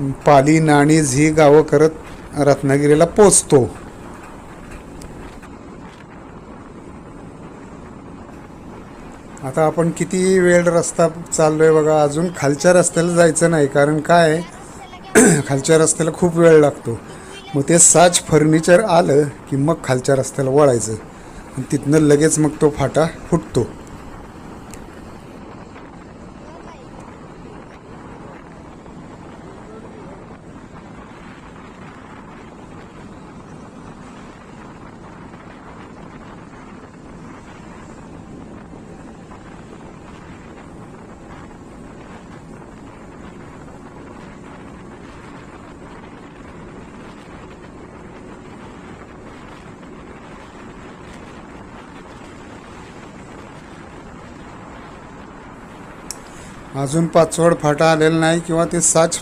पाली नाणीज ही गावं करत रत्नागिरीला पोचतो. आता आपण किती वेळ रस्ता चाललोय बघा अजून खालच्या रस्त्याला जायचं नाही कारण काय? खालच्या रस्त्याला खूप वेळ लागतो. मग ते साच फर्निचर आलं की मग खालच्या रस्त्याला वळायचं. आणि तिथनं लगेच मग तो फाटा फुटतो. अजून पाचवड फाटा आलेला नाही किंवा ते साच